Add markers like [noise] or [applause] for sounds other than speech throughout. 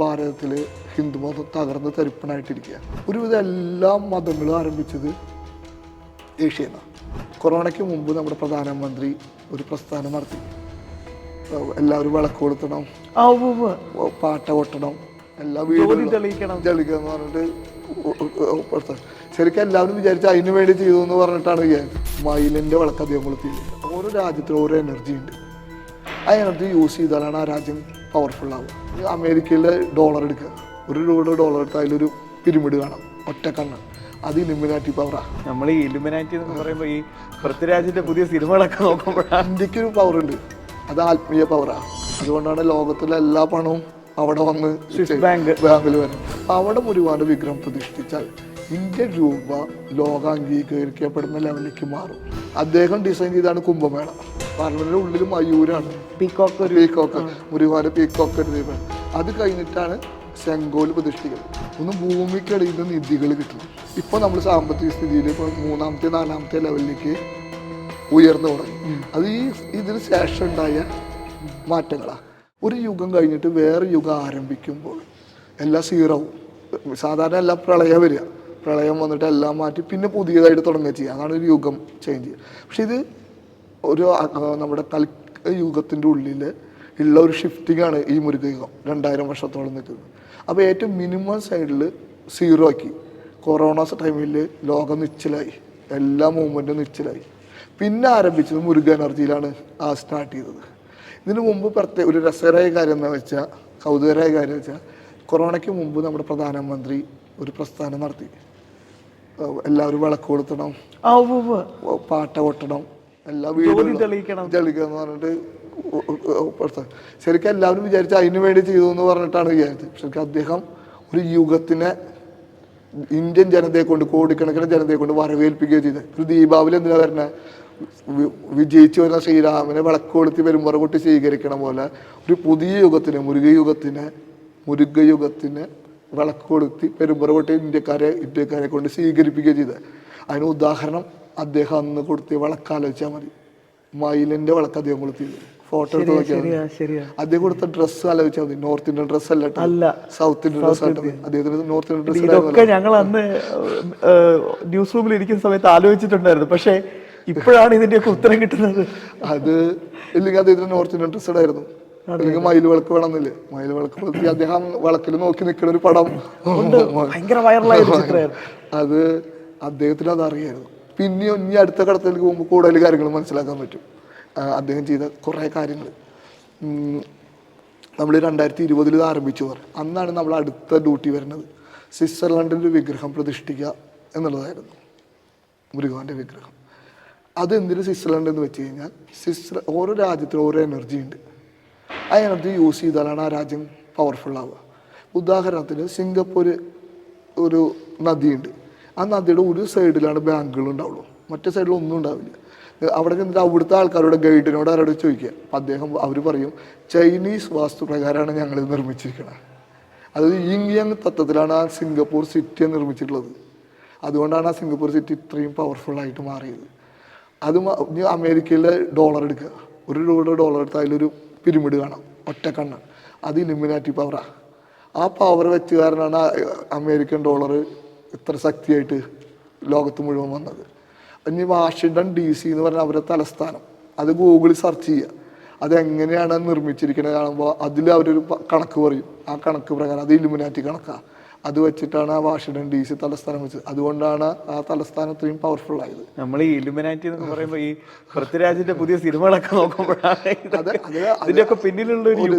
ഭാരതത്തിൽ ഹിന്ദുമതം തകർന്ന് തരിപ്പണായിട്ടിരിക്കുക. ഒരുവിധ എല്ലാ മതങ്ങളും ആരംഭിച്ചത് ഏഷ്യയിൽ നിന്നാണ് കൊറോണയ്ക്ക് മുമ്പ് നമ്മുടെ പ്രധാനമന്ത്രി ഒരു പ്രസ്ഥാനം നടത്തി. എല്ലാവരും വിളക്ക് കൊളുത്തണം. പാട്ട കൊട്ടണം. എല്ലാ വീടും ജളിക്കുക എന്ന് പറഞ്ഞിട്ട്. ശരിക്കും എല്ലാവരും വിചാരിച്ച് അതിന് വേണ്ടി ചെയ്തു എന്ന് പറഞ്ഞിട്ടാണ് മയിലിന്റെ വിളക്ക് അധികം കൊളുത്തിയില്ല ഓരോ രാജ്യത്തിനും ഓരോ എനർജി ഉണ്ട്. ആ എനർജി യൂസ് ചെയ്താലാണ് ആ രാജ്യം പവർഫുൾ ആവും. അമേരിക്കയിലെ ഡോളർ എടുക്കുക. ഒരു രൂപയുടെ ഡോളർ എടുത്താൽ അതിലൊരു പിരിമിഡ് കാണാം. ഒറ്റ കണ്ണ്. അത് ഇലുമിനാറ്റി പവറാണ് നമ്മൾ ഈ ഇലുമിനാറ്റി എന്ന് പറയുമ്പോൾ ഈ പൃഥ്വിരാജിന്റെ പുതിയ സിനിമകളൊക്കെ നോക്കുമ്പോഴാണ് ഇന്ത്യയ്ക്ക് ഒരു പവർ ഉണ്ട്. അത് ആത്മീയ പവറാണ് അതുകൊണ്ടാണ് ലോകത്തിലെ എല്ലാ പണവും അവിടെ വന്ന് ബാങ്ക് ബാങ്കിൽ വരും. അവിടെ ഒരുപാട് വിഗ്രഹം പ്രതിഷ്ഠിച്ചാൽ ഇന്ത്യൻ രൂപ ലോകാംഗീകരിക്കപ്പെടുന്ന ലെവലിലേക്ക് മാറും. അദ്ദേഹം ഡിസൈൻ ചെയ്താണ് കുംഭമേള. പാർലമെന്റിന്റെ ഉള്ളിൽ മയൂരാണ്. പീക്കോക്ക് ഒരു പീക്കോക്ക്. മുരുവാര പീക്കോക്ക് എടുത്തത് അത് കഴിഞ്ഞിട്ടാണ് ശങ്കോൽ പ്രതിഷ്ഠിക്കുന്നത്. ഒന്ന് ഭൂമിക്കടിയിൽ നിന്ന് നിധികൾ കിട്ടും ഇപ്പോൾ നമ്മൾ സാമ്പത്തിക സ്ഥിതിയിൽ ഇപ്പോൾ മൂന്നാമത്തെ നാലാമത്തെ ലെവലിലേക്ക് ഉയർന്നു തുടങ്ങി. അത് ഈ ഇതിന് ശേഷം ഉണ്ടായ മാറ്റങ്ങളാണ് ഒരു യുഗം കഴിഞ്ഞിട്ട് വേറെ യുഗം ആരംഭിക്കുമ്പോൾ എല്ലാം സീറോ സാധാരണ എല്ലാം പ്രളയം വരിക. പ്രളയം വന്നിട്ട് എല്ലാം മാറ്റി പിന്നെ പുതിയതായിട്ട് തുടങ്ങുക ചെയ്യുക. അതാണ് ഒരു യുഗം ചേഞ്ച് ചെയ്യുക. പക്ഷെ ഇത് ഒരു നമ്മുടെ കൽ യുഗത്തിന്റെ ഉള്ളിൽ ഉള്ള ഒരു ഷിഫ്റ്റിംഗ് ആണ് ഈ മുരുകയുഗം രണ്ടായിരം വർഷത്തോളം നിൽക്കുന്നത്. അപ്പോൾ ഏറ്റവും മിനിമം സൈഡിൽ സീറോ ആക്കി. കൊറോണ ടൈമിൽ ലോകം നിശ്ചലായി. എല്ലാ മൂവ്മെന്റും നിശ്ചലായി. പിന്നെ ആരംഭിച്ചത് മുരുക എനർജിയിലാണ് ആ സ്റ്റാർട്ട് ചെയ്തത്. ഇതിനു മുമ്പ് പ്രത്യേക ഒരു രസകരമായ കാര്യം എന്താ വെച്ചാൽ കൗതുകരമായ കാര്യം വെച്ചാൽ കൊറോണയ്ക്ക് മുമ്പ് നമ്മുടെ പ്രധാനമന്ത്രി ഒരു പ്രസ്ഥാനം നടത്തി. എല്ലാവരും വിളക്ക് ഉവ്വ്. പാട്ട കൊട്ടണം എല്ലാ വീടും വീടുകളും തെളിയിക്കണം. എന്ന് പറഞ്ഞിട്ട്. ശരിക്കും എല്ലാവരും വിചാരിച്ച അതിന് വേണ്ടി ചെയ്തു എന്ന് പറഞ്ഞിട്ടാണ് വിചാരിച്ചത്. ശരിക്കും അദ്ദേഹം ഒരു യുഗത്തിനെ ഇന്ത്യൻ ജനതയെ കൊണ്ട് കോടിക്കണക്കിന് ജനതയെ കൊണ്ട് വരവേൽപ്പിക്കുകയോ ചെയ്തത് ഒരു ദീപാവലി എന്തിനാ വരണ? വിജയിച്ചു വരുന്ന ശ്രീരാമനെ വിളക്ക് കൊളുത്തി വരുമ്പോൾ കൊട്ടി സ്വീകരിക്കണ പോലെ ഒരു പുതിയ യുഗത്തിന് മുരുക യുഗത്തിന് മുരുക യുഗത്തിന് വിളക്ക് കൊളുത്തി പെരുമ്പറവട്ടെ ഇന്ത്യക്കാരെ ഇന്ത്യക്കാരെ കൊണ്ട് സ്വീകരിപ്പിക്കുക ചെയ്തത് അതിന് ഉദാഹരണം അദ്ദേഹം അന്ന് കൊടുത്തി വിളക്കാലോചിച്ചാൽ മതി. മയിലിന്റെ വിളക്ക് അദ്ദേഹം കൊളുത്തിയത് ഫോട്ടോ എടുത്ത് നോക്കിയാൽ അദ്ദേഹം കൊടുത്ത ഡ്രസ്സ് ആലോചിച്ചാൽ മതി. നോർത്ത് ഇന്ത്യൻ ഡ്രസ്സ് അല്ല സൗത്ത് ഇന്ത്യൻ ഡ്രസ് ആയിട്ട് അദ്ദേഹത്തിന് നോർത്ത് ഇന്ത്യൻ ഡ്രസ് ഇതൊക്കെ ഞങ്ങൾ അന്ന് ന്യൂസ് റൂമിൽ ഇരിക്കുന്ന സമയത്ത് ആലോചിച്ചിട്ടുണ്ടായിരുന്നു. പക്ഷേ ഇപ്പോഴാണ് ഇതിന്റെയൊക്കെ ഉത്തരം കിട്ടുന്നത്. അത് ഇല്ലെങ്കിൽ അദ്ദേഹത്തിന് നോർത്ത് ഇന്ത്യൻ ഡ്രസ് ഇടായിരുന്നു അല്ലെങ്കിൽ മയിൽ വിളക്ക് വേണമെന്നില്ലേ? മയിൽ വിളക്ക് പ്രതി അദ്ദേഹം വിളക്കിൽ നോക്കി നിൽക്കുന്ന ഒരു പടം. ഭയങ്കര വൈറലായ അത് അദ്ദേഹത്തിന് അത് അറിയായിരുന്നു. പിന്നെ ഇനി അടുത്ത കടത്തിലേക്ക് പോകുമ്പോൾ കൂടുതൽ കാര്യങ്ങൾ മനസ്സിലാക്കാൻ പറ്റും. അദ്ദേഹം ചെയ്ത കുറേ കാര്യങ്ങൾ. നമ്മൾ രണ്ടായിരത്തി ഇരുപതിൽ ഇത് ആരംഭിച്ചു പറ അന്നാണ് നമ്മൾ അടുത്ത ഡ്യൂട്ടി വരുന്നത്. സ്വിറ്റ്സർലൻഡിൽ ഒരു വിഗ്രഹം പ്രതിഷ്ഠിക്കുക എന്നുള്ളതായിരുന്നു. മുരുകാന്റെ വിഗ്രഹം. അതെന്തിന് സ്വിറ്റ്സർലൻഡ് എന്ന് വെച്ച് കഴിഞ്ഞാൽ സ്വിറ്റ്സർ ഓരോ രാജ്യത്തിനും ഓരോ എനർജി ഉണ്ട്. എനർജി യൂസ് ചെയ്താലാണ് ആ രാജ്യം പവർഫുൾ ആവുക. ഉദാഹരണത്തിന് സിംഗപ്പൂർ ഒരു നദിയുണ്ട്. ആ നദിയുടെ ഒരു സൈഡിലാണ് ബാങ്കുകൾ ഉണ്ടാവുള്ളൂ മറ്റേ സൈഡിൽ ഒന്നും ഉണ്ടാവില്ല. അവിടെ ചെന്നിട്ട് അവിടുത്തെ ആൾക്കാരോട് ഗൈഡിനോട് ആരോട് ചോദിക്കുക. അപ്പം അദ്ദേഹം അവർ പറയും ചൈനീസ് വാസ്തു വാസ്തുപ്രകാരമാണ് ഞങ്ങൾ നിർമ്മിച്ചിരിക്കുന്നത് അത് ഇങ്ങിയങ് യങ് തത്വത്തിലാണ് ആ സിംഗപ്പൂർ സിറ്റി നിർമ്മിച്ചിട്ടുള്ളത്. അതുകൊണ്ടാണ് ആ സിംഗപ്പൂർ സിറ്റി ഇത്രയും പവർഫുൾ ആയിട്ട് മാറിയത്. അത് അമേരിക്കയിലെ ഡോളർ എടുക്കുക. ഒരു രൂപയുടെ ഡോളർ എടുത്താൽ അതിലൊരു പിരിമിഡ് കാണാം ഒറ്റ കണ്ണ്. അത് ഇലുമിനാറ്റി പവറാണ് ആ. പവർ വെച്ച് കാരണമാണ് അമേരിക്കൻ ഡോളർ ഇത്ര ശക്തിയായിട്ട് ലോകത്ത് മുഴുവൻ വന്നത്. ഇനി വാഷിങ്ടൺ ഡി സി എന്ന് പറഞ്ഞാൽ അവരുടെ തലസ്ഥാനം. അത് ഗൂഗിളിൽ സെർച്ച് ചെയ്യുക. അതെങ്ങനെയാണ് നിർമ്മിച്ചിരിക്കുന്നത് കാണുമ്പോൾ അതിൽ അവരൊരു കണക്ക് പറയും. ആ കണക്ക് പ്രകാരം അത് ഇലുമിനാറ്റി കണക്കാണ് അത് വെച്ചിട്ടാണ് ആ വാഷിങ്ടൺ ഡി സി തലസ്ഥാനം വെച്ചത്. അതുകൊണ്ടാണ് ആ തലസ്ഥാനം ഇത്രയും പവർഫുൾ ആയത്. നമ്മൾ ഈ ഇലുമിനാറ്റി എന്ന് പറയുമ്പോൾ ഈ പൃഥ്വിരാജിന്റെ പുതിയ സിനിമകളൊക്കെ നോക്കുമ്പോഴാണ് പിന്നിലുള്ള ഒരു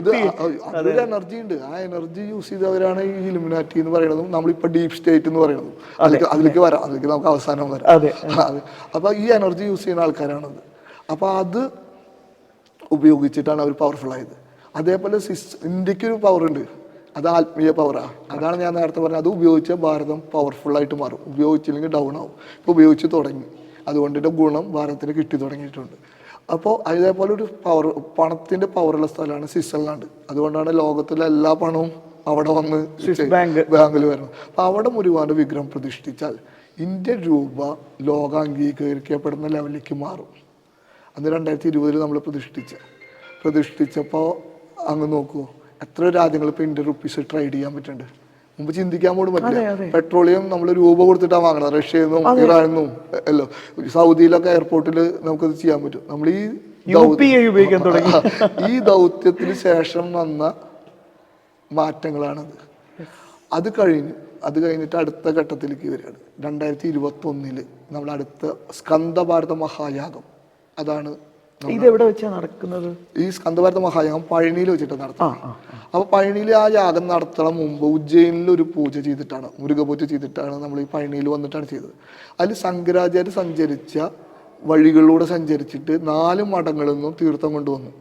അതൊരു എനർജി ഉണ്ട്. ആ എനർജി യൂസ് ചെയ്തവരാണ് ഈ ഇലുമിനാറ്റി എന്ന് പറയുന്നതും നമ്മളിപ്പോ ഡീപ് സ്റ്റേറ്റ് എന്ന് പറയുന്നതും. അതിലേക്ക് അതിലേക്ക് വരാം. അതിലേക്ക് നമുക്ക് അവസാനം വരാം. അതെ. അതെ അപ്പൊ ഈ എനർജി യൂസ് ചെയ്യുന്ന ആൾക്കാരാണത്. അപ്പൊ അത് ഉപയോഗിച്ചിട്ടാണ് അവർ പവർഫുൾ ആയത്. അതേപോലെ സിസ് ഇന്ത്യക്കൊരു പവർ ഉണ്ട്. അത് ആത്മീയ പവറാണ് അതാണ് ഞാൻ നേരത്തെ പറഞ്ഞത്. അത് ഉപയോഗിച്ച ഭാരതം പവർഫുൾ ആയിട്ട് മാറും. ഉപയോഗിച്ചില്ലെങ്കിൽ ഡൗൺ ആവും. ഇപ്പോൾ ഉപയോഗിച്ച് തുടങ്ങി. അതുകൊണ്ടിന്റെ ഗുണം ഭാരതത്തിന് കിട്ടി തുടങ്ങിയിട്ടുണ്ട്. അപ്പോൾ അതേപോലെ ഒരു പവർ പണത്തിന്റെ പവറുള്ള സ്ഥലമാണ് സ്വിറ്റ്സർലാൻഡ്. അതുകൊണ്ടാണ് ലോകത്തിലെ എല്ലാ പണവും അവിടെ വന്ന് ബാങ്ക്. ബാങ്കിൽ വരണം അപ്പോൾ അവിടെ ഒരുപാട് വിഗ്രഹം പ്രതിഷ്ഠിച്ചാൽ ഇന്ത്യൻ രൂപ ലോക അംഗീകരിക്കപ്പെടുന്ന ലെവലിലേക്ക് മാറും. അന്ന് രണ്ടായിരത്തി ഇരുപതിൽ നമ്മൾ പ്രതിഷ്ഠിച്ച. പ്രതിഷ്ഠിച്ചപ്പോൾ അങ്ങ് നോക്കൂ. എത്ര രാജ്യങ്ങൾ ഇപ്പൊ ഇന്ത്യൻ റുപ്പീസ് ട്രേഡ് ചെയ്യാൻ പറ്റുന്നുണ്ട്? മുമ്പ് ചിന്തിക്കാൻ പോലും പറ്റില്ല. പെട്രോളിയം നമ്മൾ രൂപ കൊടുത്തിട്ടാണ് വാങ്ങണത്. റഷ്യയിൽ നിന്നും ഇറാനിൽ നിന്നും എല്ലോ. സൗദിയിലൊക്കെ എയർപോർട്ടിൽ നമുക്കത് ചെയ്യാൻ പറ്റും. നമ്മൾ ഈ [laughs] ഈ ദൗത്യത്തിന് ശേഷം വന്ന മാറ്റങ്ങളാണത്. അത് കഴിഞ്ഞു അത് കഴിഞ്ഞിട്ട് അടുത്ത ഘട്ടത്തിലേക്ക് വരികയാണ്. രണ്ടായിരത്തി ഇരുപത്തി ഒന്നിൽ നമ്മൾ അടുത്ത സ്കന്ദഭാരത മഹായാഗം. അതാണ് ഇതെവിടെ വെച്ചാ നടക്കുന്നത്? ഈ സ്കന്ദഭാരത മഹായാഗം പഴനിയിൽ വെച്ചിട്ട് നടത്തുന്നത്. അപ്പൊ പഴനിയിൽ ആ യാഗം നടത്തണം മുമ്പ് ഉജ്ജയിനിൽ ഒരു പൂജ ചെയ്തിട്ടാണ് മുരുകപൂജ ചെയ്തിട്ടാണ് നമ്മൾ ഈ പഴനിയിൽ വന്നിട്ടാണ് ചെയ്തത്. അതിൽ ശങ്കരാചാര്യ സഞ്ചരിച്ച വഴികളിലൂടെ സഞ്ചരിച്ചിട്ട് നാല് മഠങ്ങളിൽ നിന്നും തീർത്ഥം കൊണ്ടുവന്നു.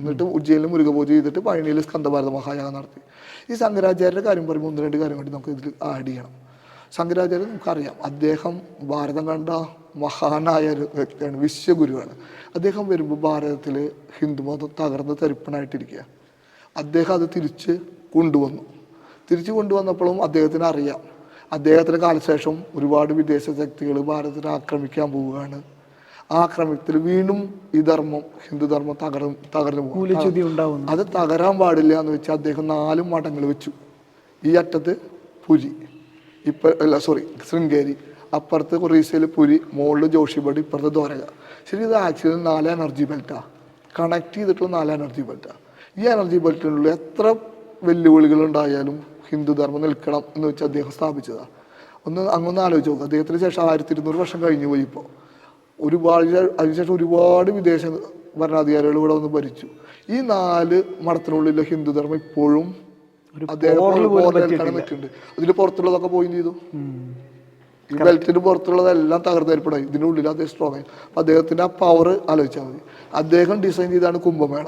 എന്നിട്ട് ഉജ്ജയിനിൽ മുരുകപൂജ ചെയ്തിട്ട് പഴനിയിൽ സ്കന്ദഭാരത മഹായാഗം നടത്തി. ഈ ശങ്കരാചാര്യരുടെ കാര്യം പറയുമ്പോൾ ഒന്ന് രണ്ട് കാര്യം വേണ്ടി നമുക്ക് ഇതിൽ ആഡ് ചെയ്യണം. ശങ്കരാചാര്യം നമുക്കറിയാം. അദ്ദേഹം ഭാരതം കണ്ട മഹാനായ ഒരു വ്യക്തിയാണ് വിശ്വഗുരുവാണ്. അദ്ദേഹം വരുമ്പോൾ ഭാരതത്തിൽ ഹിന്ദുമതം തകർന്ന് തരിപ്പണായിട്ടിരിക്കുക അദ്ദേഹം അത് തിരിച്ച് കൊണ്ടുവന്നു. തിരിച്ചു കൊണ്ടുവന്നപ്പോഴും അദ്ദേഹത്തിന് അറിയാം. അദ്ദേഹത്തിന് കാലശേഷം ഒരുപാട് വിദേശ ശക്തികൾ ഭാരതത്തിനെ ആക്രമിക്കാൻ പോവുകയാണ്. ആക്രമണത്തിൽ വീണ്ടും ഈ ധർമ്മം ഹിന്ദുധർമ്മം തകർന്നു തകർന്നു അത് തകരാൻ പാടില്ല എന്ന് വെച്ചാൽ അദ്ദേഹം നാല് മഠങ്ങൾ വെച്ചു. ഈ അറ്റത്ത് പുരി ഇപ്പം അല്ല സോറി ശൃംഗേരി. അപ്പുറത്ത് ഒറീസയിൽ പുരി മുകളിൽ ജോഷിപടി ഇപ്പുറത്ത് ദ്വാരക. ശരി ഇത് ആക്ച്വലി നാല് എനർജി ബെൽറ്റാണ് കണക്ട് ചെയ്തിട്ടുള്ള നാല് എനർജി ബെൽറ്റാണ് ഈ എനർജി ബെൽറ്റിനുള്ള എത്ര വെല്ലുവിളികൾ ഉണ്ടായാലും ഹിന്ദുധർമ്മം നിൽക്കണം എന്ന് വെച്ച് അദ്ദേഹം സ്ഥാപിച്ചതാണ് ഒന്ന് അങ്ങൊന്ന് ആലോചിച്ച് നോക്കുക അദ്ദേഹത്തിന് ശേഷം ആയിരത്തി ഇരുന്നൂറ് വർഷം കഴിഞ്ഞു പോയി ഇപ്പോൾ ഒരുപാട് അതിനുശേഷം ഒരുപാട് വിദേശ ഭരണാധികാരികൾ ഇവിടെ വന്ന് ഭരിച്ചു. ഈ നാല് മഠത്തിനുള്ളിലെ ഹിന്ദുധർമ്മം ഇപ്പോഴും അദ്ദേഹം നിൽക്കുന്നുണ്ട് അതിൽ പുറത്തുള്ളതൊക്കെ പോയി ചെയ്തു. ഈ ബെൽറ്റിന് പുറത്തുള്ളതെല്ലാം തകർന്നേർപ്പെടായി ഇതിനുള്ളിൽ അദ്ദേഹം സ്ട്രോങ് ആയി. അപ്പം അദ്ദേഹത്തിന്റെ ആ പവർ ആലോചിച്ചാൽ മതി. അദ്ദേഹം ഡിസൈൻ ചെയ്താണ് കുംഭമേള.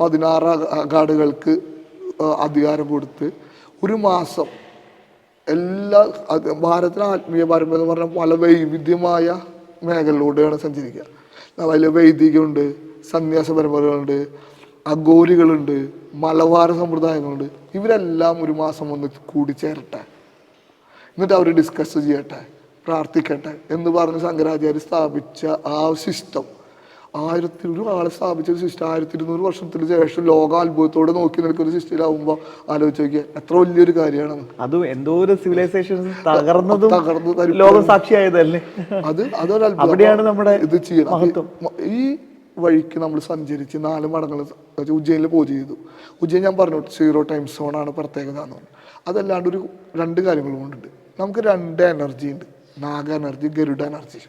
പതിനാറ് അഗാഡുകൾക്ക് അധികാരം കൊടുത്ത് ഒരു മാസം എല്ലാ ഭാരതത്തിലെ ആത്മീയ പാരമ്പര്യം എന്ന് പറഞ്ഞാൽ പല വൈവിധ്യമായ മേഖലയിലൂടെയാണ് സഞ്ചരിക്കുക. അതിൽ വൈദികമുണ്ട് സന്യാസ പരമ്പരകളുണ്ട് അഗോലികളുണ്ട് മലബാര സമ്പ്രദായങ്ങളുണ്ട്. ഇവരെല്ലാം ഒരു മാസം ഒന്ന് കൂടിച്ചേരട്ടെ എന്നിട്ട് അവർ ഡിസ്കസ് ചെയ്യട്ടെ പ്രാർത്ഥിക്കട്ടെ എന്ന് പറഞ്ഞ് ശങ്കരാചാര്യ സ്ഥാപിച്ച ആ സിസ്റ്റം ആയിരത്തി ഒരു ആളെ സ്ഥാപിച്ച ഒരു സിസ്റ്റം ആയിരത്തി ഇരുന്നൂറ് വർഷത്തിന് ശേഷം ലോകാത്ഭുതത്തോടെ നോക്കി നിൽക്കുന്ന സിസ്റ്റിലാവുമ്പോൾ ആലോചിച്ച് നോക്കിയാൽ എത്ര വലിയൊരു കാര്യമാണ്. അതും എന്തോ ഒരു സിവിലൈസേഷൻ തകർന്നതും തകർന്നു ലോക സാക്ഷിയായതല്ലേ അത് അതൊരു അത്ഭുതം. അവിടെയാണ് നമ്മുടെ ഇത് ചെയ്യണം. ഈ വഴിക്ക് നമ്മൾ സഞ്ചരിച്ച് നാല് മടങ്ങൾ ഉജ്ജയിനിൽ പോയി ചെയ്തു. ഉജ്ജയിൻ ഞാൻ പറഞ്ഞു സീറോ ടൈം സോണാണ് പ്രത്യേകത എന്ന് പറഞ്ഞു. അതല്ലാണ്ട് ഒരു രണ്ട് കാര്യങ്ങളും കൊണ്ടുണ്ട് നമുക്ക് രണ്ട് എനർജി ഉണ്ട്. നാഗ എനർജി ഗരുഡ എനർജി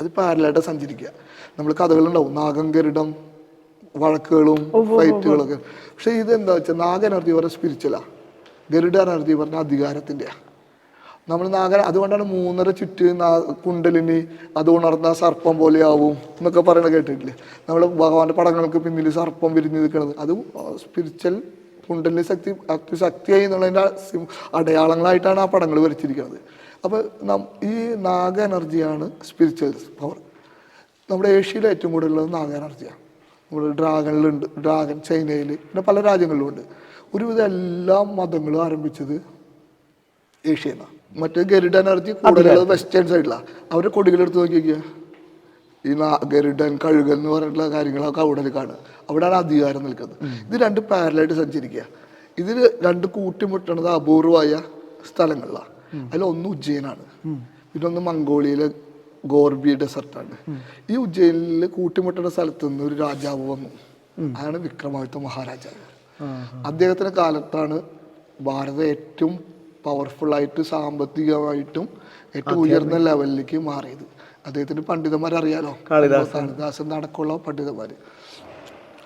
അത് പാരലായിട്ട് സഞ്ചരിക്കുക. നമ്മൾ കഥകളുണ്ടാവും. നാഗം ഗരുഡം വഴക്കുകളും ഫൈറ്റുകളൊക്കെ പക്ഷേ ഇത് എന്താ വെച്ചാൽ നാഗ എനർജി പറഞ്ഞാൽ സ്പിരിച്വലാ ഗരുഡ എനർജി പറഞ്ഞാൽ അധികാരത്തിന്റെയാ നമ്മൾ നാഗ അതുകൊണ്ടാണ് മൂന്നര ചുറ്റ് നാ- കുണ്ടലിനി അത് ഉണർന്ന സർപ്പം പോലെയാവും എന്നൊക്കെ പറയുന്നത് കേട്ടിട്ടില്ലേ? നമ്മൾ ഭഗവാന്റെ പടങ്ങൾക്ക് പിന്നിൽ സർപ്പം വിരിഞ്ഞ് നിൽക്കുന്നത് അത് സ്പിരിച്വൽ കുണ്ടലിനി ശക്തി അതിശക്തിയായി എന്നുള്ളതിന്റെ അടയാളങ്ങളായിട്ടാണ് ആ പടങ്ങൾ വരച്ചിരിക്കുന്നത് അപ്പോൾ നം ഈ നാഗ എനർജിയാണ് സ്പിരിച്വൽ പവർ. നമ്മുടെ ഏഷ്യയിൽ ഏറ്റവും കൂടുതലുള്ളത് നാഗ എനർജിയാണ്. നമ്മൾ ഡ്രാഗണിലുണ്ട് ഡ്രാഗൺ ചൈനയിൽ പിന്നെ പല രാജ്യങ്ങളിലുണ്ട് ഒരുവിധം എല്ലാ മതങ്ങളും ആരംഭിച്ചത് ഏഷ്യയിൽ നിന്നാണ്. മറ്റേ ഗരുഡൻ ഇറച്ചി കൂടുതലുള്ളത് വെസ്റ്റേൺ സൈഡിലാണ് അവരുടെ കൊടികളെടുത്ത് നോക്കി നോക്കിയാ ഈ ഗരുഡൻ കഴുകൻ എന്ന് പറഞ്ഞിട്ടുള്ള കാര്യങ്ങളൊക്കെ അവിടെ കാണുക അവിടെയാണ് അധികാരം നിൽക്കുന്നത്. ഇത് രണ്ട് പാരലായിട്ട് സഞ്ചരിക്കുക. ഇതിൽ രണ്ട് കൂട്ടിമുട്ടണത് അപൂർവമായ സ്ഥലങ്ങളിലാണ് അതിലൊന്ന് ഉജ്ജയിനാണ്. പിന്നെ ഒന്ന് മംഗോളിയയിലെ ഗോർബി ഡെസർട്ടാണ്. ഈ ഉജ്ജയിനിൽ കൂട്ടിമുട്ടുന്ന സ്ഥലത്ത് നിന്ന് ഒരു രാജാവ് വന്നു. അതാണ് വിക്രമാദിത്യ മഹാരാജാവ്. അദ്ദേഹത്തിന്റെ കാലത്താണ് ഭാരതം ഏറ്റവും പവർഫുൾ ആയിട്ട് സാമ്പത്തികമായിട്ടും ഏറ്റവും ഉയർന്ന ലെവലിലേക്ക് മാറിയത്. അദ്ദേഹത്തിന് പണ്ഡിതന്മാരെ അറിയാലോ കാളിദാസൻ നടക്കുള്ള പണ്ഡിതന്മാർ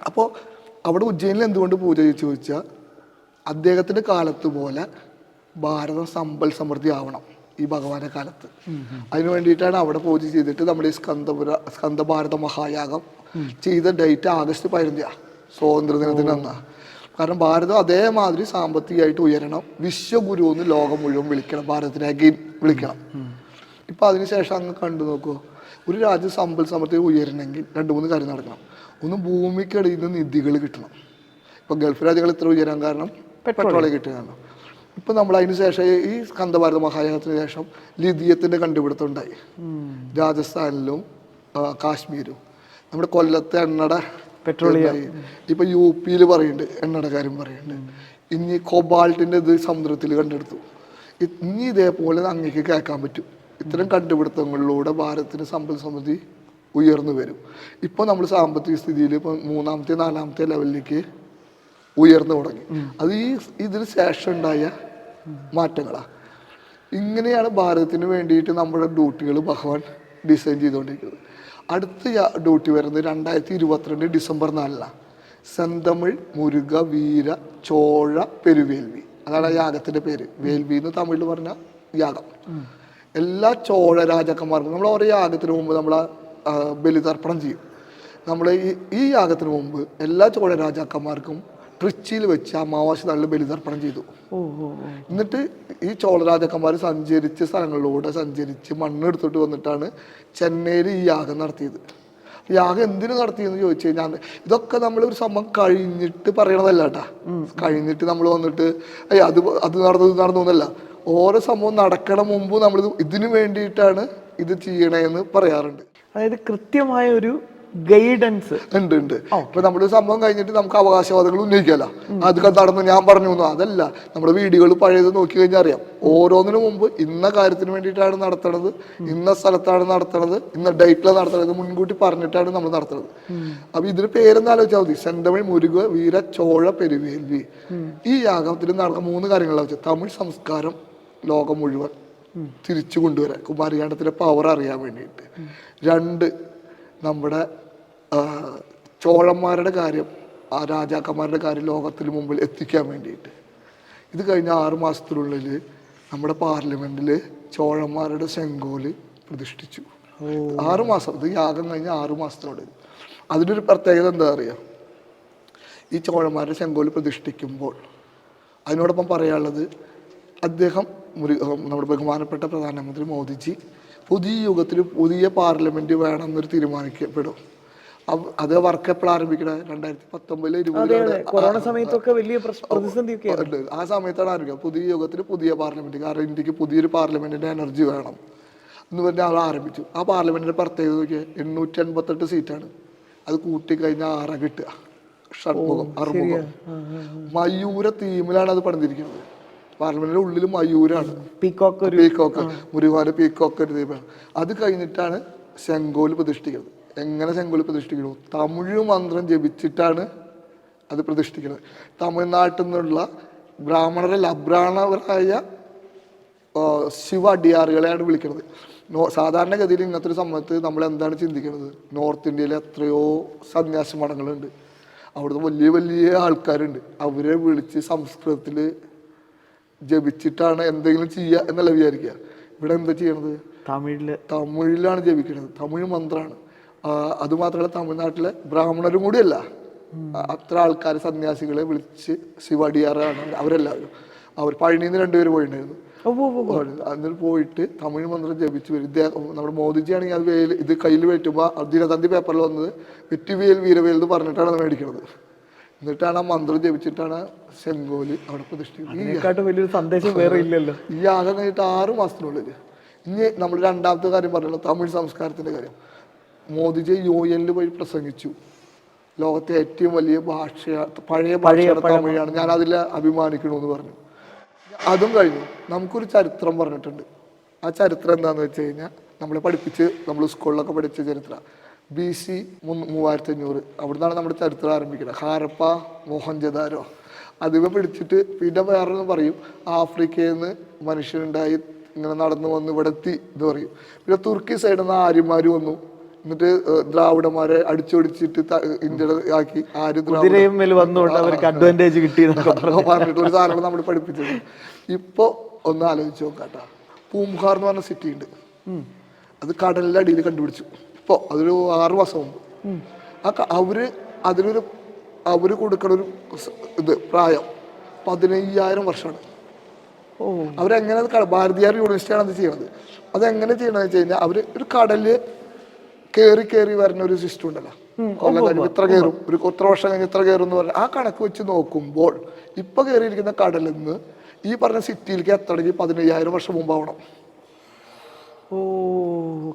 അപ്പോൾ അവിടെ ഉജ്ജയിനിൽ എന്തുകൊണ്ട് പൂജ ചോദിച്ചാൽ അദ്ദേഹത്തിന്റെ കാലത്ത് പോലെ ഭാരത സമ്പൽ സമൃദ്ധി ആവണം ഈ ഭഗവാന്റെ കാലത്ത്. അതിനു വേണ്ടിയിട്ടാണ് അവിടെ പൂജ ചെയ്തിട്ട് നമ്മുടെ ഈ സ്കന്ദപുര സ്കന്ദഭാരത മഹായാഗം ചെയ്ത ഡേറ്റ് ആഗസ്റ്റ് പതിനഞ്ചാണ് സ്വാതന്ത്ര്യ ദിനത്തിന് കാരണം ഭാരതം അതേമാതിരി സാമ്പത്തികമായിട്ട് ഉയരണം. വിശ്വഗുരു എന്ന് ലോകം മുഴുവൻ വിളിക്കണം ഭാരതത്തിനെ അഗെയിൻ വിളിക്കണം. ഇപ്പൊ അതിനുശേഷം അങ്ങ് കണ്ടു നോക്കുമോ ഒരു രാജ്യം സമ്പൽ സമൃദ്ധി ഉയരണമെങ്കിൽ രണ്ട് മൂന്ന് കാര്യം നടക്കണം. ഒന്ന് ഭൂമിക്കടിയിൽ നിന്ന് നിധികൾ കിട്ടണം. ഇപ്പൊ ഗൾഫ് രാജ്യങ്ങൾ ഇത്ര ഉയരാൻ കാരണം പെട്രോൾ കിട്ടുകയാണ്. ഇപ്പൊ നമ്മൾ അതിന് ശേഷം ഈ സ്കന്ദഭാരത മഹായാനത്തിന് ശേഷം ലിഥിയത്തിന്റെ കണ്ടുപിടുത്തം ഉണ്ടായി. രാജസ്ഥാനിലും കാശ്മീരും. നമ്മുടെ കൊല്ലത്തെ എണ്ണയുടെ പെട്രോളിയം. ഇപ്പൊ യു പിയിൽ പറയുന്നുണ്ട് എണ്ണയുടെ കാര്യം പറയുന്നുണ്ട് ഇനി കോബാൾട്ടിന്റെ ഇത് സമുദ്രത്തിൽ കണ്ടെടുത്തു. ഇനി ഇതേപോലെ അങ്ങേക്ക് കേൾക്കാൻ പറ്റും. ഇത്തരം കണ്ടുപിടുത്തങ്ങളിലൂടെ ഭാരതത്തിന് സമ്പദ് സമൃദ്ധി ഉയർന്നു വരും. ഇപ്പൊ നമ്മൾ സാമ്പത്തിക സ്ഥിതിയിൽ ഇപ്പൊ മൂന്നാമത്തെ നാലാമത്തെ ലെവലിലേക്ക് ഉയർന്നു തുടങ്ങി. അത് ഈ ഇതിന് ശേഷം ഉണ്ടായ മാറ്റങ്ങളാണ് ഇങ്ങനെയാണ് ഭാരതത്തിന് വേണ്ടിയിട്ട് നമ്മുടെ ഡ്യൂട്ടികൾ ഭഗവാൻ ഡിസൈൻ ചെയ്തുകൊണ്ടിരിക്കുന്നത് അടുത്ത ഡ്യൂട്ടി വരുന്നത് രണ്ടായിരത്തി ഇരുപത്തിരണ്ട് ഡിസംബർ നാലിലാണ് സെന്തമിഴ് മുരുക വീര ചോഴ പെരുവേൽവി. അതാണ് യാഗത്തിന്റെ പേര്. വേൽവി എന്ന് തമിഴിൽ പറഞ്ഞ യാഗം. എല്ലാ ചോഴ രാജാക്കന്മാർക്കും നമ്മൾ ഓരോ യാഗത്തിന് മുമ്പ് നമ്മൾ ബലിതർപ്പണം ചെയ്യും. നമ്മൾ ഈ ഈ യാഗത്തിന് മുമ്പ് എല്ലാ ചോഴ രാജാക്കന്മാർക്കും ട്രിച്ചിയിൽ വെച്ച് അമാവാസി നല്ല ബലിതർപ്പണം ചെയ്തു. എന്നിട്ട് ഈ ചോളരാജാക്കന്മാർ സഞ്ചരിച്ച സ്ഥലങ്ങളിലൂടെ സഞ്ചരിച്ച് മണ്ണെടുത്തിട്ട് വന്നിട്ടാണ് ചെന്നൈയിൽ ഈ യാഗം നടത്തിയത്. യാഗം എന്തിനു നടത്തിയെന്ന് ചോദിച്ചു കഴിഞ്ഞാൽ ഇതൊക്കെ നമ്മൾ ഒരു സംഭവം കഴിഞ്ഞിട്ട് പറയണതല്ല കേട്ടാ. കഴിഞ്ഞിട്ട് നമ്മൾ വന്നിട്ട് അയ്യ അത് അത് നടന്നു ഇത് നടന്നു എന്നല്ല. ഓരോ സംഭവം നടക്കണ മുമ്പ് നമ്മൾ ഇതിനു വേണ്ടിയിട്ടാണ് ഇത് ചെയ്യണേന്ന് പറയാറുണ്ട്. അതായത് കൃത്യമായ ഒരു ഗൈഡൻസ് ഉണ്ട് ഉണ്ട്. ഇപ്പൊ നമ്മുടെ സംഭവം കഴിഞ്ഞിട്ട് നമുക്ക് അവകാശവാദങ്ങൾ ഉന്നയിക്കല്ല അത് നടന്നു ഞാൻ പറഞ്ഞു അതല്ല നമ്മുടെ വീഡിയോകൾ പഴയത് നോക്കി കഴിഞ്ഞാൽ അറിയാം. ഓരോന്നിനു മുമ്പ് ഇന്ന കാര്യത്തിന് വേണ്ടിയിട്ടാണ് നടത്തണത് ഇന്ന സ്ഥലത്താണ് നടത്തണത് ഇന്ന ഡേറ്റിലാണ് നടത്തണത് മുൻകൂട്ടി പറഞ്ഞിട്ടാണ് നമ്മൾ നടത്തണത്. അപ്പൊ ഇതിന് പേരെന്ന് ആലോചിച്ചാൽ മതി. സെന്തമിഴ് മുരുക വീര ചോഴ പെരുവേൽവി. ഈ യാഗത്തിൽ നടക്കുന്ന മൂന്ന് കാര്യങ്ങളാണ് വെച്ചാൽ തമിഴ് സംസ്കാരം ലോകം മുഴുവൻ തിരിച്ചു കൊണ്ടുവരാൻ കുമാരിയാണത്തിന്റെ പവർ അറിയാൻ വേണ്ടിയിട്ട്. രണ്ട് നമ്മുടെ ചോളന്മാരുടെ ചോഴന്മാരുടെ കാര്യം ആ രാജാക്കന്മാരുടെ കാര്യം ലോകത്തിന് മുമ്പിൽ എത്തിക്കാൻ വേണ്ടിയിട്ട്. ഇത് കഴിഞ്ഞ ആറ് മാസത്തിനുള്ളിൽ നമ്മുടെ പാർലമെന്റിൽ ചോളന്മാരുടെ ശങ്കോൽ പ്രതിഷ്ഠിച്ചു. ആറ് മാസം ഇത് യാഗം കഴിഞ്ഞ ആറ് മാസത്തിനുള്ളിൽ അതിനൊരു പ്രത്യേകത എന്താ അറിയാം? ഈ ചോളന്മാരുടെ ശങ്കോൽ പ്രതിഷ്ഠിക്കുമ്പോൾ അതിനോടൊപ്പം പറയാനുള്ളത് അദ്ദേഹം മുരു- നമ്മുടെ ബഹുമാനപ്പെട്ട പ്രധാനമന്ത്രി മോദിജി പുതിയ യുഗത്തിൽ പുതിയ പാർലമെന്റ് വേണം വേണമെന്നൊരു തീരുമാനിക്കപ്പെടും. അത് വർക്ക് എപ്പോഴും ആരംഭിക്കണേ? രണ്ടായിരത്തി പത്തൊമ്പതിലെ അതെ സമയത്തൊക്കെ വലിയ പ്രതിസന്ധിയൊക്കെ ആ സമയത്താണ് ആരംഭിക്കുക. പുതിയ യുഗത്തിൽ പുതിയ പാർലമെന്റ്. കാരണം ഇന്ത്യയ്ക്ക് പുതിയൊരു പാർലമെന്റിന്റെ എനർജി വേണം. എന്ന് പറഞ്ഞ് അവർ ആരംഭിച്ചു. ആ പാർലമെന്റിന്റെ പ്രത്യേകത നോക്കിയാൽ എണ്ണൂറ്റി അൻപത്തെട്ട് സീറ്റാണ്. അത് കൂട്ടിക്കഴിഞ്ഞാൽ ആറ കിട്ടുക. ഷൺമുഖം അറുമുഖം. മയൂര തീമിലാണ് അത് പണിതിരിക്കുന്നത്. പാർലമെന്റിന്റെ ഉള്ളിൽ മയൂരാണ്. പീക്കോക്ക് പീക്കോക്ക് മുരുകാന പീക്കോക്ക് ഒരു ദീപം അത് കഴിഞ്ഞിട്ടാണ് ശംഖോൽ പ്രതിഷ്ഠിക്കുന്നത്. എങ്ങനെ ശംഖോൽ പ്രതിഷ്ഠിക്കുന്നു? തമിഴ് മന്ത്രം ജപിച്ചിട്ടാണ് അത് പ്രതിഷ്ഠിക്കുന്നത്. തമിഴ്നാട്ടിൽ നിന്നുള്ള ബ്രാഹ്മണരല്ല അബ്രാഹ്മണരായ ശിവ അടിയാറുകളെയാണ് വിളിക്കുന്നത്. നോ സാധാരണഗതിയിൽ ഇങ്ങനത്തെ ഒരു സമയത്ത് നമ്മൾ എന്താണ് ചിന്തിക്കുന്നത്? നോർത്ത് ഇന്ത്യയിൽ എത്രയോ സന്യാസി മഠങ്ങളുണ്ട്. അവിടുത്തെ വലിയ വലിയ ആൾക്കാരുണ്ട്. അവരെ വിളിച്ച് സംസ്കൃതത്തിൽ ജപിച്ചിട്ടാണ് എന്തെങ്കിലും ചെയ്യുക എന്നല്ല വിചാരിക്കുക. ഇവിടെ എന്താ ചെയ്യണത്? തമിഴിൽ. തമിഴിലാണ് ജപിക്കുന്നത് തമിഴ് മന്ത്രമാണ് അത് മാത്രമല്ല തമിഴ്നാട്ടിലെ ബ്രാഹ്മണരും കൂടിയല്ല. അത്ര ആൾക്കാരെ സന്യാസികളെ വിളിച്ച് ശിവടിയാറാണ് അവരെല്ലാവരും. അവർ പഴനിയിൽ നിന്ന് രണ്ടുപേര് പോയിട്ടുണ്ടായിരുന്നു. അതിൽ പോയിട്ട് തമിഴ് മന്ത്രം ജപിച്ചു വരും. ഇദ്ദേഹം നമ്മുടെ മോദിജി ആണെങ്കിൽ അത് വേൽ ഇത് കയ്യിൽ വെട്ടുമ്പോൾ ദിനതന്തി പേപ്പറിൽ വന്നത് വെറ്റുവേൽ വീരവേൽ എന്ന് പറഞ്ഞിട്ടാണ് അത് മേടിക്കുന്നത് എന്നിട്ടാണ് ആ മന്ത്രം ജപിച്ചിട്ടാണ് ചെങ്കോൽ അവിടെ പ്രതിഷ്ഠിക്കുന്നത്. വലിയൊരു സന്ദേശം വേറെ ഇല്ലല്ലോ. ഈ ആകെ കഴിഞ്ഞിട്ട് ആറ് മാസത്തിനുള്ളിൽ ഇനി നമ്മൾ രണ്ടാമത്തെ കാര്യം പറഞ്ഞല്ലോ തമിഴ് സംസ്കാരത്തിന്റെ കാര്യം. മോദിജി യു എനിൽ പോയി പ്രസംഗിച്ചു. ലോകത്തെ ഏറ്റവും വലിയ ഭാഷ പഴയ ഭാഷയാണ് തമിഴാണ്. ഞാൻ അതിൽ അഭിമാനിക്കണമെന്ന് പറഞ്ഞു. അതും കഴിഞ്ഞു. നമുക്കൊരു ചരിത്രം പറഞ്ഞിട്ടുണ്ട്. ആ ചരിത്രം എന്താണെന്ന് വെച്ച് കഴിഞ്ഞാൽ നമ്മളെ പഠിപ്പിച്ച് നമ്മൾ സ്കൂളിലൊക്കെ പഠിച്ച ചരിത്രം. ബി സി മൂവായിരത്തി അഞ്ഞൂറ് അവിടുന്നാണ് നമ്മുടെ ചരിത്രം ആരംഭിക്കുന്നത്. ഹാരപ്പ മോഹൻജദാരോ അതിവ പിടിച്ചിട്ട് പിന്നെ വേറൊന്ന് പറയും. ആഫ്രിക്കയിൽ നിന്ന് മനുഷ്യരുണ്ടായി ഇങ്ങനെ നടന്നു വന്ന് ഇവിടെ എത്തി എന്ന് പറയും. പിന്നെ തുർക്കി സൈഡിൽ നിന്ന് ആര്യന്മാർ വന്നു. എന്നിട്ട് ദ്രാവിഡന്മാരെ അടിച്ചൊടിച്ചിട്ട് ഇന്ത്യയുടെ ആക്കി അവർക്ക് അഡ്വാന്റേജ് കിട്ടി പറഞ്ഞു പറഞ്ഞിട്ട്. ഒരു സാധനം നമ്മൾ പഠിപ്പിച്ചത്. ഇപ്പൊ ഒന്ന് ആലോചിച്ച് നോക്കാട്ടാ. പൂംഹാർ എന്ന് പറഞ്ഞ സിറ്റി ഉണ്ട്. അത് കടലിന്റെ അടിയിൽ കണ്ടുപിടിച്ചു. ഇപ്പൊ അതൊരു ആറ് മാസം മുമ്പ് ആ അവർ അവർ അതിനൊരു അവർ കൊടുക്കണ ഒരു ഇത് പ്രായം പതിനയ്യായിരം വർഷമാണ് അവരെങ്ങനെ ഭാരതീയ യൂണിവേഴ്സിറ്റിയാണ് അത് ചെയ്യണത്. അതെങ്ങനെ ചെയ്യണമെന്ന് വെച്ച് കഴിഞ്ഞാൽ അവർ ഒരു കടൽ കയറി കയറി വരുന്ന ഒരു സിസ്റ്റം ഉണ്ടല്ലോ. കൊല്ലം കഴിഞ്ഞ് ഇത്ര കയറും. ഒരു ഇത്ര വർഷം കഴിഞ്ഞ് ഇത്ര കയറും എന്ന് പറഞ്ഞാൽ ആ കണക്ക് വെച്ച് നോക്കുമ്പോൾ ഇപ്പൊ കയറിയിരിക്കുന്ന കടലിൽ നിന്ന് ഈ പറഞ്ഞ സിറ്റിയിലേക്ക് എത്തണമെങ്കിൽ പതിനയ്യായിരം വർഷം മുമ്പാവണം.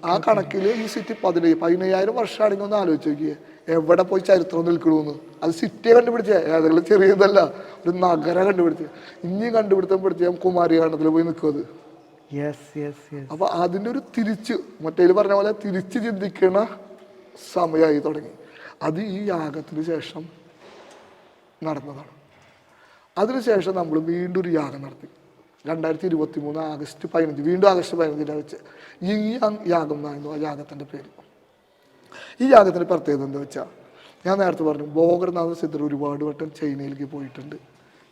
ആ കണക്കിൽ ഈ സിറ്റി പതിനയ്യ പതിനയ്യായിരം വർഷമാണെങ്കിൽ ഒന്ന് ആലോചിച്ച് നോക്കിയേ. എവിടെ പോയി ചരിത്രം നിൽക്കണമെന്ന് അത് സിറ്റിയെ കണ്ടുപിടിച്ചേ. ഏതെങ്കിലും ചെറിയതല്ല ഒരു നഗരം കണ്ടുപിടിച്ചേ. ഇനി കണ്ടുപിടുത്തം പിടിച്ച കുമാരികാരണത്തിൽ പോയി നിൽക്കുന്നത് അപ്പൊ അതിന്റെ ഒരു തിരിച്ച് മറ്റേൽ പറഞ്ഞ പോലെ തിരിച്ച് ചിന്തിക്കണ സമയമായി തുടങ്ങി. അത് ഈ യാഗത്തിന് ശേഷം നടന്നതാണ്. അതിനുശേഷം നമ്മൾ വീണ്ടും ഒരു യാഗം നടത്തി. രണ്ടായിരത്തി ഇരുപത്തി മൂന്ന് ആഗസ്റ്റ് പതിനഞ്ച് വീണ്ടും ആഗസ്റ്റ് പതിനഞ്ചിനാണ് വെച്ച് ഈ യാഗം എന്നായിരുന്നു ആ യാഗത്തിന്റെ പേര്. ഈ യാഗത്തിന്റെ പ്രത്യേകത എന്താ വെച്ചാൽ ഞാൻ നേരത്തെ പറഞ്ഞു ബോഗർനാഥ് സിദ്ധർ ഒരുപാട് വട്ടം ചൈനയിലേക്ക് പോയിട്ടുണ്ട്.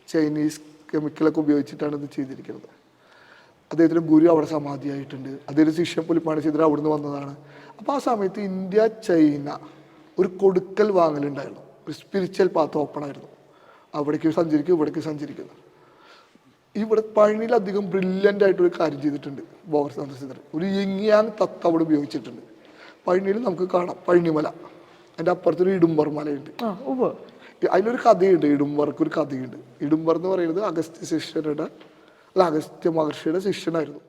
ചൈനീസ് കെമിക്കലൊക്കെ ഉപയോഗിച്ചിട്ടാണ് ഇത് ചെയ്തിരിക്കുന്നത്. അദ്ദേഹത്തിന്റെ ഗുരു അവിടെ സമാധിയായിട്ടുണ്ട്. അദ്ദേഹം ശിഷ്യൻ പുലിപ്പാണി സിദ്ധർ അവിടുന്ന് വന്നതാണ്. അപ്പോൾ ആ സമയത്ത് ഇന്ത്യ ചൈന ഒരു കൊടുക്കൽ വാങ്ങലുണ്ടായിരുന്നു. ഒരു സ്പിരിച്വൽ പാത്ത് ഓപ്പൺ ആയിരുന്നു. അവിടേക്ക് സഞ്ചരിക്കും ഇവിടേക്ക് സഞ്ചരിക്കുന്നു ഇവിടെ പഴനിയിലധികം ബ്രില്യന്റ് ആയിട്ട് ഒരു കാര്യം ചെയ്തിട്ടുണ്ട് ബോഗർ സന്ദർശിച്ചത് ഒരു എങ്ങിയാൻ തത്ത് അവിടെ ഉപയോഗിച്ചിട്ടുണ്ട്. പഴനിയിൽ നമുക്ക് കാണാം. പഴനിമല. അതിന്റെ അപ്പുറത്തൊരു ഇടുമ്പർ മലയുണ്ട്. അതിലൊരു കഥയുണ്ട്. ഇടുംബർക്ക് ഒരു കഥയുണ്ട്. ഇടുംബർ എന്ന് പറയുന്നത് അഗസ്ത്യ ശിഷ്യരുടെ അല്ല അഗസ്ത്യ മഹർഷിയുടെ ശിഷ്യനായിരുന്നു.